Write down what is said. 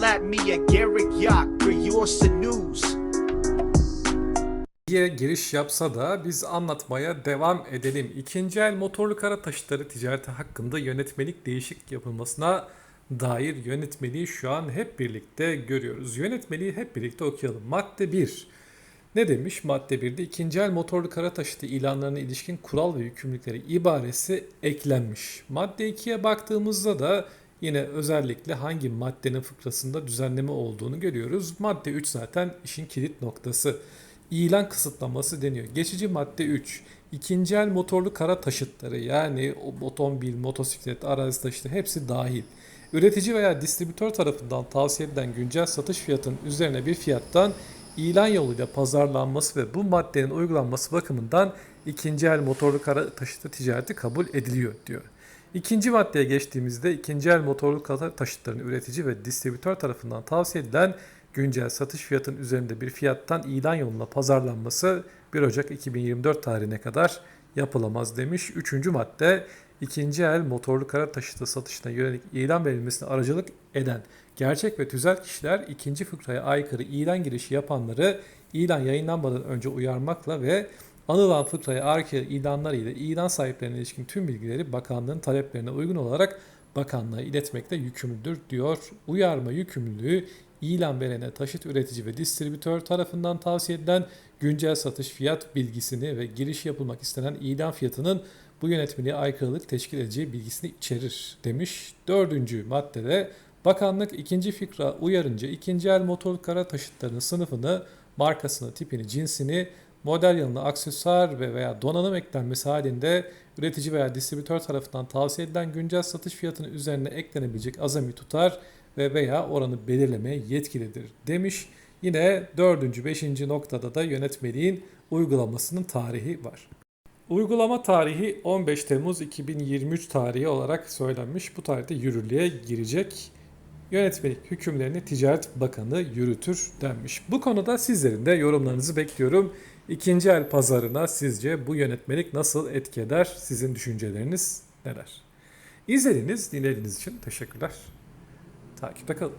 lap me a Garrick yacht, Curiosity News. diye giriş yapsa da biz anlatmaya devam edelim. İkinci el motorlu kara taşıtları ticareti hakkında yönetmelik değişik yapılmasına dair yönetmeliği şu an hep birlikte görüyoruz. Yönetmeliği hep birlikte okuyalım. Madde 1. Ne demiş? Madde 1'de ikinci el motorlu kara taşıtı ilanlarına ilişkin kural ve yükümlülükleri ibaresi eklenmiş. Madde 2'ye baktığımızda da yine özellikle hangi maddenin fıkrasında düzenleme olduğunu görüyoruz. Madde 3 zaten işin kilit noktası. İlan kısıtlaması deniyor. Geçici madde 3. İkinci el motorlu kara taşıtları yani otomobil, motosiklet, arazi taşıtı hepsi dahil. Üretici veya distribütör tarafından tavsiye edilen güncel satış fiyatının üzerine bir fiyattan ilan yoluyla pazarlanması ve bu maddenin uygulanması bakımından ikinci el motorlu kara taşıtı ticareti kabul ediliyor diyor. İkinci maddeye geçtiğimizde ikinci el motorlu kara taşıtların üretici ve distribütör tarafından tavsiye edilen güncel satış fiyatının üzerinde bir fiyattan ilan yoluna pazarlanması 1 Ocak 2024 tarihine kadar yapılamaz demiş. Üçüncü madde ikinci el motorlu kara taşıtı satışına yönelik ilan verilmesine aracılık eden gerçek ve tüzel kişiler ikinci fıkraya aykırı ilan girişi yapanları ilan yayınlanmadan önce uyarmakla ve anılan fıkraya aykırı ilanlar ile ilan sahiplerine ilişkin tüm bilgileri bakanlığın taleplerine uygun olarak bakanlığa iletmekte yükümlüdür diyor. Uyarma yükümlülüğü ilan verene taşıt üretici ve distribütör tarafından tavsiye edilen güncel satış fiyat bilgisini ve giriş yapılmak istenen ilan fiyatının bu yönetmeliğe aykırılık teşkil edeceği bilgisini içerir demiş. Dördüncü maddede bakanlık ikinci fikra uyarınca ikinci el motorlu kara taşıtlarının sınıfını, markasını, tipini, cinsini, model yanına aksesuar ve veya donanım eklenmesi halinde üretici veya distribütör tarafından tavsiye edilen güncel satış fiyatının üzerine eklenebilecek azami tutar ve veya oranı belirlemeye yetkilidir demiş. Yine dördüncü, beşinci noktada da yönetmeliğin uygulamasının tarihi var. Uygulama tarihi 15 Temmuz 2023 tarihi olarak söylenmiş. Bu tarihte yürürlüğe girecek. Yönetmelik hükümlerini Ticaret Bakanı yürütür denmiş. Bu konuda sizlerin de yorumlarınızı bekliyorum. İkinci el pazarına sizce bu yönetmelik nasıl etki eder? Sizin düşünceleriniz neler? İzlediğiniz, dinlediğiniz için teşekkürler. Takipte kalın.